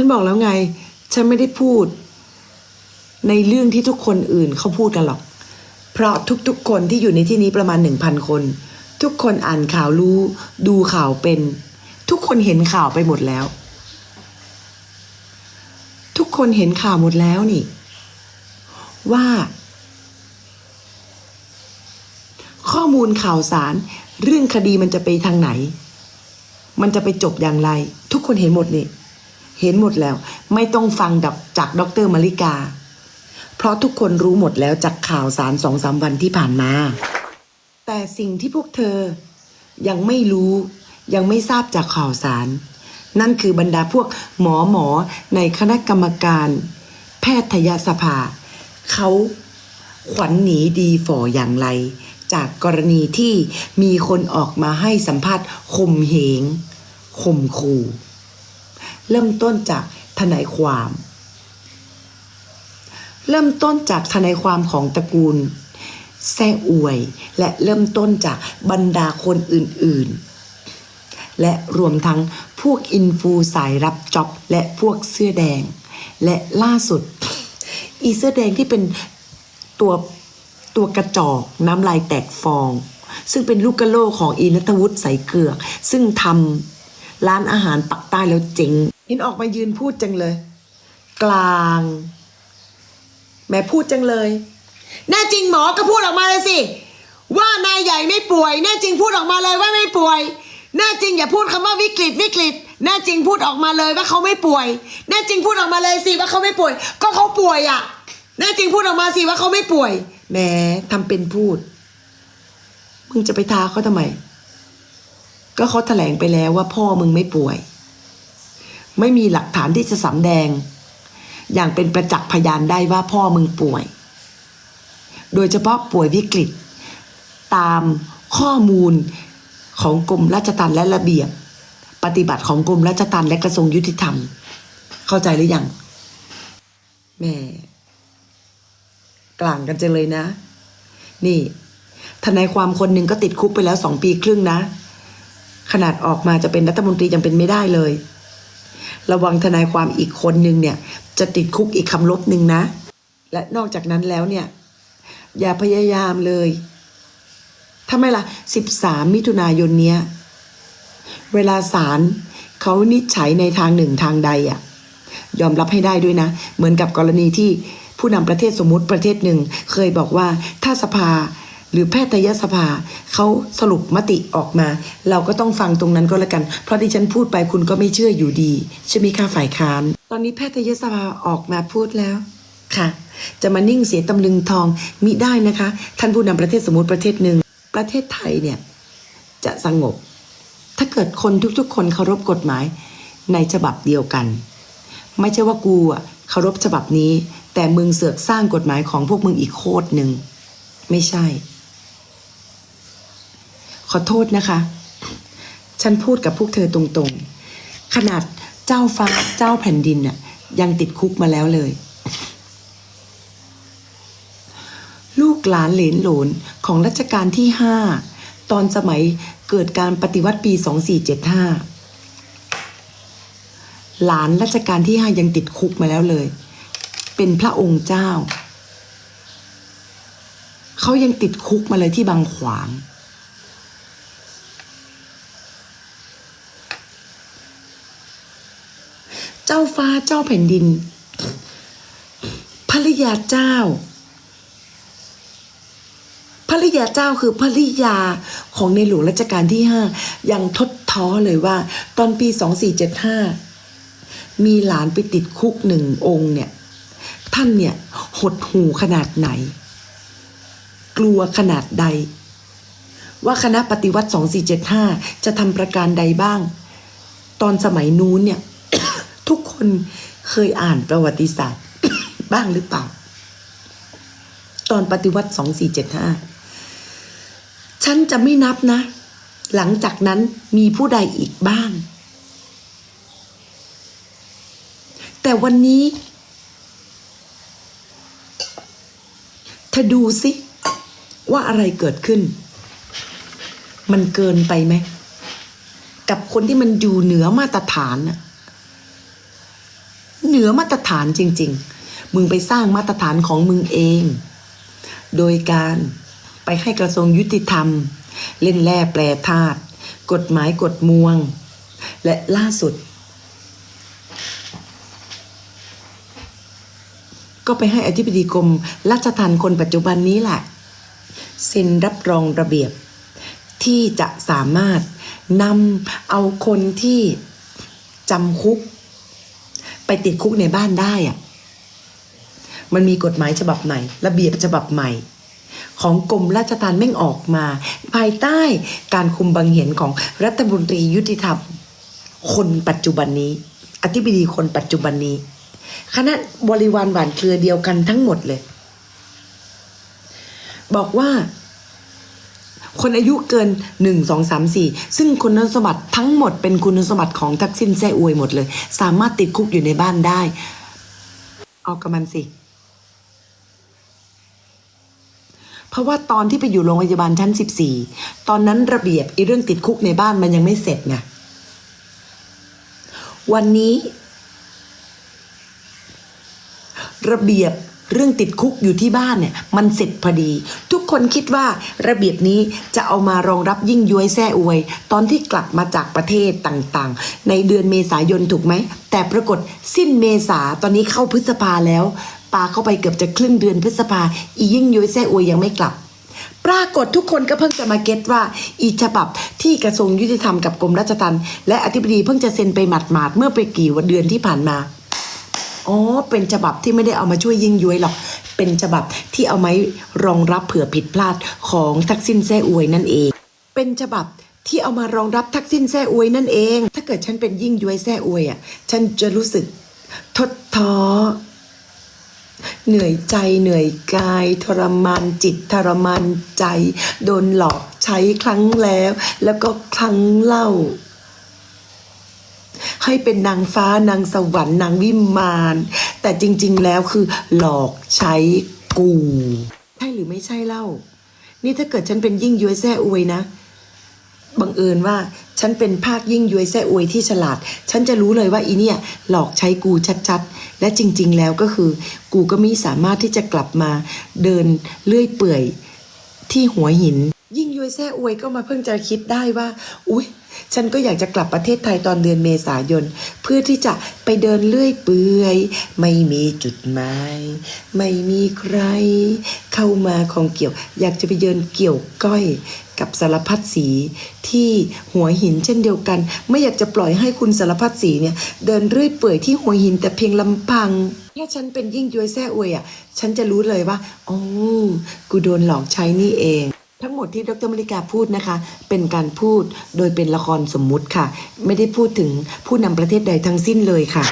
ฉันบอกแล้วไง ฉันไม่ได้พูด ในเรื่องที่ทุกคนอื่นเขาพูดกันหรอก เพราะทุกๆคนที่อยู่ในที่นี้ประมาณหนึ่งพันคน ทุกคนอ่านข่าวรู้ ดูข่าวเป็น ทุกคนเห็นข่าวไปหมดแล้ว ทุกคนเห็นข่าวหมดแล้วนี่ ว่า ข้อมูลข่าวสาร เรื่องคดีมันจะไปทางไหน มันจะไปจบอย่างไร ทุกคนเห็นหมดนี่ เห็นหมดแล้ว ไม่ต้องฟังดับจากดรมาริกา เพราะทุกคนรู้หมดแล้วจากข่าวสารสองสามวันที่ผ่านมา แต่สิ่งที่พวกเธอยังไม่รู้ยังไม่ทราบจากข่าวสาร นั่นคือบรรดาพวกหมอหมอในคณะกรรมการ แพทยสภา เขาขวัญหนีดีฝ่ออย่างไร จากกรณีที่มีคนออกมาให้สัมภาษณ์ข่มเหงข่มขู่ เริ่มต้นจากทนายความ เริ่มต้นจากทนายความของตระกูลแซ่อวย และเริ่มต้นจากบรรดาคนอื่นๆ และรวมทั้งพวกอินฟูสายรับจ็อบและพวกเสื้อแดง และล่าสุด อีเสื้อแดงที่เป็นตัวตัวกระจอกน้ำลายแตกฟอง ซึ่งเป็นลูกกะโลของอีนัทวุฒิใสเกือก ซึ่งทำร้านอาหารปักใต้แล้วเจ๋ง เห็นออกมายืนพูดจังเลย กลาง แม่พูดจังเลย แน่จริงหมอก็พูดออกมาเลยสิ ว่านายใหญ่ไม่ป่วย แน่จริงพูดออกมาเลยว่าไม่ป่วย แน่จริงอย่าพูดคำว่าวิกฤตวิกฤต แน่จริงพูดออกมาเลยว่าเขาไม่ป่วย แน่จริงพูดออกมาเลยสิว่าเขาไม่ป่วย ก็เขาป่วยอะ่ะ แน่จริงพูดออกมาสิว่าเขาไม่ป่วย แหมทำเป็นพูด มึงจะไปท้าเขาทำไม ก็เขาแถลงไปแล้วว่าพ่อมึงไม่ป่วย ไม่มีหลักฐานที่จะสำแดง อย่างเป็นประจักษ์พยานได้ว่าพ่อมึงป่วย โดยเฉพาะป่วยวิกฤต ตามข้อมูลของกรมราชทัณฑ์และระเบียบ ปฏิบัติของกรมราชทัณฑ์และกระทรวงยุติธรรม เข้าใจหรือยังแม่กลางกันจังเลยนะ นี่ทนายความคนหนึ่งก็ติดคุกไปแล้วสองปีครึ่งนะ ขนาดออกมาจะเป็นรัฐมนตรียังเป็นไม่ได้เลย ระวังทนายความอีกคนหนึ่งเนี่ย จะติดคุกอีกคำลบหนึ่งนะ และนอกจากนั้นแล้วเนี่ย อย่าพยายามเลยทำไมล่ะ 13 มิถุนายนเนี้ย เวลาศาลเขานิจฉัยในทางหนึ่งทางใดอะ่ะ ยอมรับให้ได้ด้วยนะ เหมือนกับกรณีที่ผู้นำประเทศสมมติประเทศหนึ่ง เคยบอกว่าถ้าสภา หรือแพทยสภาเขาสรุปมติออกมา เราก็ต้องฟังตรงนั้นก็แล้วกัน เพราะที่ฉันพูดไปคุณก็ไม่เชื่ออยู่ดีใช่ไหมคะฝ่ายค้าน ตอนนี้แพทยสภาออกมาพูดแล้วค่ะ จะมานิ่งเสียตำลึงทองมิได้นะคะ ท่านผู้นำประเทศสมมติประเทศหนึ่งประเทศไทยเนี่ยจะสงบ ถ้าเกิดคนทุกๆ คนเคารพกฎหมายในฉบับเดียวกัน ไม่ใช่ว่ากูอะเคารพฉบับนี้ แต่มึงเสือกสร้างกฎหมายของพวกมึงอีกโคตรหนึ่งไม่ใช่ ขอโทษนะคะ ฉันพูดกับพวกเธอตรงๆ ขนาดเจ้าฟ้าเจ้าแผ่นดินน่ะยังติดคุกมาแล้วเลย ลูกหลานเหลนหลนของรัชกาลที่ห้าตอนสมัยเกิดการปฏิวัติปี 2475 หลานรัชกาลที่ห้ายังติดคุกมาแล้วเลย เป็นพระองค์เจ้า เขายังติดคุกมาเลยที่บางขวาง เจ้าฟ้าเจ้าแผ่นดิน ภริยาเจ้า ภริยาเจ้าคือภริยาของในหลวงรัชกาลที่ห้ายังทดท้อเลยว่า ตอนปีสองสี่เจ็ดห้ามีหลานไปติดคุกหนึ่งองค์เนี่ย ท่านเนี่ยหดหูขนาดไหน กลัวขนาดใด ว่าคณะปฏิวัติ 2475 จะทำประการใดบ้าง ตอนสมัยนู้นเนี่ย คนเคยอ่านประวัติศาสตร์ บ้างหรือเปล่า ตอนปฏิวัติ2475ฉันจะไม่นับนะ หลังจากนั้นมีผู้ใดอีกบ้าง แต่วันนี้เธอดูสิ ว่าอะไรเกิดขึ้น มันเกินไปไหม กับคนที่มันอยู่เหนือมาตรฐานน่ะ นือมาตรฐานจริง ๆ มึงไปสร้างมาตรฐานของมึงเอง โดยการไปให้กระทรวงยุติธรรม เล่นแร่แปรธาตุกฎหมายกฎมวง และล่าสุด ก็ไปให้อธิบดีกรมราชทัณฑ์คนปัจจุบันนี้แหละเซ็นรับรองระเบียบ ที่จะสามารถนำเอาคนที่จำคุก ไปติดคุกในบ้านได้อะมันมีกฎหมายฉบับไหนระเบียบฉบับใหม่ ของกรมราชทัณฑ์แม่งออกมา ภายใต้การคุมบังเห็นของรัฐมนตรียุติธรรม คนปัจจุบันนี้ อธิบดีคนปัจจุบันนี้ คณะบริวารหวานเครือเดียวกันทั้งหมดเลย บอกว่า คนอายุเกินหนึ่งสองสามสี่ซึ่งคุณสมบัติทั้งหมดเป็นคุณสมบัติของทักษิณแซ่อวยหมดเลย สามารถติดคุกอยู่ในบ้านได้ เอากับมันสิเพราะว่าตอนที่ไปอยู่โรงพยาบาลชั้นสิบสี่ตอนนั้นระเบียบอีเรื่องติดคุกในบ้านมันยังไม่เสร็จไงวันนี้ ระเบียบ เรื่องติดคุกอยู่ที่บ้านเนี่ยมันเสร็จพอดี ทุกคนคิดว่าระเบียบนี้จะเอามารองรับยิ่งย้วยแซ่อวย ตอนที่กลับมาจากประเทศต่างๆ ในเดือนเมษายนถูกไหม แต่ปรากฏสิ้นเมษาตอนนี้เข้าพฤษภาแล้วปาเข้าไปเกือบจะครึ่งเดือนพฤษภาอียิ่งย้วยแซ่อวยยังไม่กลับปรากฏทุกคนก็เพิ่งจะมาเก็ตว่าอีฉบับที่กระทรวงยุติธรรมกับกรมราชทัณฑ์และอธิบดีเพิ่งจะเซ็นไปหมาดๆเมื่อไปกี่วันเดือนที่ผ่านมา อ๋อ เป็นฉบับที่ไม่ได้เอามาช่วยยิ่งย้วยหรอก เป็นฉบับที่เอาไว้รองรับเผื่อผิดพลาดของทักษิณแซ่อวยนั่นเอง เป็นฉบับที่เอามารองรับทักษิณแซ่อวยนั่นเอง ถ้าเกิดฉันเป็นยิ่งย้วยแซ่อวยอะ ฉันจะรู้สึกทดท้อเหนื่อยใจเหนื่อยกาย ทรมานจิตทรมานใจ โดนหลอกใช้ครั้งแล้ว แล้วก็ครั้งเล่า ให้เป็นนางฟ้านางสวรรค์นางวิมานแต่จริง ๆ แล้วคือหลอกใช้กูใช่หรือไม่ใช่เล่า นี่ถ้าเกิดฉันเป็นยิ่งย้วยแซ่อวยนะบังเอิญว่าฉันเป็นภาคยิ่งย้วยแซ่อวยที่ฉลาด ฉันจะรู้เลยว่าอีเนี่ย หลอกใช้กูชัดๆ และจริง ๆ แล้วก็คือ กูก็ไม่สามารถที่จะกลับมาเดินเลื่อยเปื่อยที่หัวหิน ยิ่งย้วยแซ่อวยก็มาเพิ่งจะคิดได้ว่า อุ๊ย ฉันก็อยากจะกลับประเทศไทยตอนเดือนเมษายน เพื่อที่จะไปเดินเลื่อยเปื่อย ไม่มีจุดหมาย ไม่มีใคร เข้ามาของเกี่ยว อยากจะไปเดินเกี่ยวก้อย กับสารพัดสีที่หัวหินเช่นเดียวกัน ไม่อยากจะปล่อยให้คุณสารพัดสีเนี่ย เดินเรื่อยเปื่อยที่หัวหินแต่เพียงลำพังแค่ฉันเป็นยิ่งย้วยแซ่อวยอะ ฉันจะรู้เลยว่าอ๋อกูโดนหลอกใช้นี่เอง ทั้งหมดที่ดรมริกาพูดนะคะ เป็นการพูดโดยเป็นละครสมมุติค่ะ ไม่ได้พูดถึงผู้นำประเทศใดทั้งสิ้นเลยค่ะ